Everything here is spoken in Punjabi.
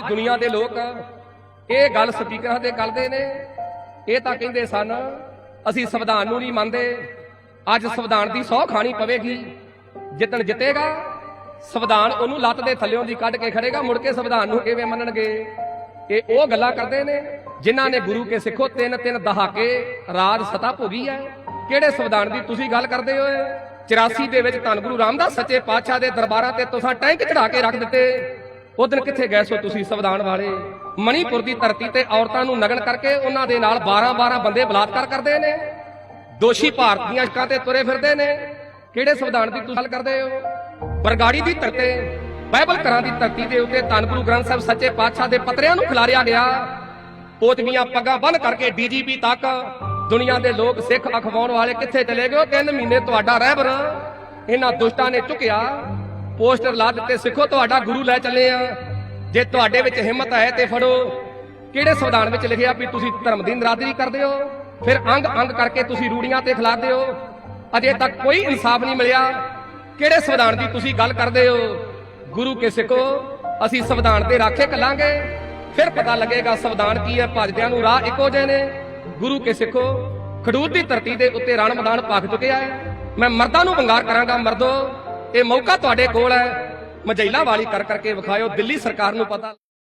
ਅੱਜ ਦੁਨੀਆ ਦੇ ਲੋਕ ਇਹ ਗੱਲ ਸਪੀਕਰਾਂ ਤੇ ਕਰਦੇ ਨੇ। ਇਹ ਤਾਂ ਕਹਿੰਦੇ ਸਨ, ਅਸੀਂ ਸੰਵਿਧਾਨ ਨੂੰ ਨਹੀਂ ਮੰਨਦੇ। ਅੱਜ ਸੰਵਿਧਾਨ ਦੀ ਸੌ ਖਾਣੀ ਪਵੇਗੀ। ਜਿੱਤਣ ਜਿੱਤੇਗਾ। ਸੰਵਿਧਾਨ ਉਹਨੂੰ ਲੱਤ ਦੇ ਥੱਲਿਓਂ ਦੀ ਕੱਢ ਕੇ ਖੜੇਗਾ। ਮੁੜ ਕੇ ਸੰਵਿਧਾਨ ਨੂੰ ਕਿਵੇਂ ਮੰਨਣਗੇ? ਇਹ ਉਹ ਗੱਲਾਂ ਕਰਦੇ ਨੇ, ਜਿਨ੍ਹਾਂ ਨੇ ਗੁਰੂ ਕੇ ਸਿੱਖੋ ਤਿੰਨ ਤਿੰਨ ਦਹਾਕੇ ਰਾਜ ਸਤਾ ਭੋਗੀ ਹੈ ਕਿਹੜੇ ਸੰਵਿਧਾਨ ਦੀ ਤੁਸੀਂ ਗੱਲ ਕਰਦੇ ਹੋ 84 ਦੇ ਵਿੱਚ ਧੰਨ ਗੁਰੂ ਰਾਮਦਾਸ ਸੱਚੇ ਪਾਤਸ਼ਾਹ ਦੇ ਦਰਬਾਰਾਂ ਤੇ ਤੁਸੀਂ ਟੈਂਕ ਚੜਾ ਕੇ ਰੱਖ ਦਿੱਤੇ। ਉਹ ਦਿਨ ਕਿੱਥੇ ਗਏ ਸੋ ਤੁਸੀਂ ਸੰਵਿਧਾਨ ਵਾਲੇ? ਮਣੀਪੁਰ ਦੀ ਧਰਤੀ ਤੇ ਔਰਤਾਂ ਨੂੰ ਨਗਨ ਕਰਕੇ ਉਹਨਾਂ ਦੇ ਨਾਲ 12-12 ਬੰਦੇ ਬਲਾਤਕਾਰ ਕਰਦੇ ਨੇ। ਦੋਸ਼ੀ ਭਾਰਤੀਆਂ ਇਸ਼ਕਾਂ ਤੇ ਤੁਰੇ ਫਿਰਦੇ ਨੇ। ਕਿਹੜੇ ਸੰਵਿਧਾਨ ਦੀ ਤੁਸੀਂ ਗੱਲ ਕਰਦੇ ਹੋ? ਬਰਗਾੜੀ ਦੀ ਧਰਤੀ, ਬਾਈਬਲ ਘਰਾਂ ਦੀ ਧਰਤੀ ਦੇ ਉੱਤੇ ਧੰਨ ਗੁਰੂ ਗ੍ਰੰਥ ਸਾਹਿਬ ਸੱਚੇ ਪਾਤਸ਼ਾਹ ਦੇ ਪਤਰਿਆਂ ਨੂੰ ਖਿਲਾਰਿਆ ਗਿਆ। ਪੋਤਮੀਆਂ ਪੱਗਾਂ ਬੰਨ ਕਰਕੇ ਡੀਜੀਪੀ ਤੱਕ ਦੁਨੀਆ ਦੇ ਲੋਕ ਸਿੱਖ ਅਖਵਾਉਣ ਵਾਲੇ ਕਿੱਥੇ ਚਲੇ ਗਏ? ਉਹ ਤਿੰਨ ਮਹੀਨੇ ਤੁਹਾਡਾ ਰਹਿਬਰ ਇਹਨਾਂ ਦੁਸ਼ਟਾਂ ਨੇ ਚੁੱਕਿਆ। ਪੋਸਟਰ ਲਾ ਦਿੱਤੇ, ਸਿੱਖੋ ਤੁਹਾਡਾ ਗੁਰੂ ਲੈ ਚੱਲੇ ਆ। ਜੇ ਤੁਹਾਡੇ ਵਿੱਚ ਹਿੰਮਤ ਹੈ ਤੇ ਫੜੋ। ਕਿਹੜੇ ਸੰਵਿਧਾਨ ਵਿੱਚ ਲਿਖਿਆ ਵੀ ਤੁਸੀਂ ਧਰਮ ਦੀ ਨਰਾਦਰੀ ਕਰਦੇ ਹੋ? ਫਿਰ ਅੰਗ ਅੰਗ ਕਰਕੇ ਤੁਸੀਂ ਰੂੜੀਆਂ ਤੇ ਖਿਲਾਰਦੇ ਹੋ। ਅਜੇ ਤੱਕ ਕੋਈ ਇਨਸਾਫ ਨਹੀਂ ਮਿਲਿਆ। ਕਿਹੜੇ ਸੰਵਿਧਾਨ ਦੀ ਤੁਸੀਂ ਗੱਲ ਕਰਦੇ ਹੋ? ਗੁਰੂ ਕੇ ਸਿੱਖੋ, ਅਸੀਂ ਸੰਵਿਧਾਨ ਤੇ ਰਾਖੇ ਕਲਾਂਗੇ ਫਿਰ ਪਤਾ ਲੱਗੇਗਾ ਸੰਵਿਧਾਨ ਕੀ ਹੈ। ਭਜਦਿਆਂ ਨੂੰ ਰਾਹ ਇੱਕੋ ਜਿਹੇ ਨੇ। ਗੁਰੂ ਕੇ ਸਿੱਖੋ, ਖਡੂਰ ਦੀ ਧਰਤੀ ਦੇ ਉੱਤੇ ਰਣ ਮੈਦਾਨ ਪੱਕ ਚੁੱਕਿਆ ਹੈ। ਮੈਂ ਮਰਦਾਂ ਨੂੰ ਵੰਗਾਰ ਕਰਾਂਗਾ, ਮਰਦੋ। ਇਹ ਮੌਕਾ ਤੁਹਾਡੇ ਕੋਲ ਹੈ। ਮਜੈਲਾ ਵਾਲੀ ਕਰ ਕਰਕੇ ਵਿਖਾਇਓ। ਦਿੱਲੀ ਸਰਕਾਰ ਨੂੰ ਪਤਾ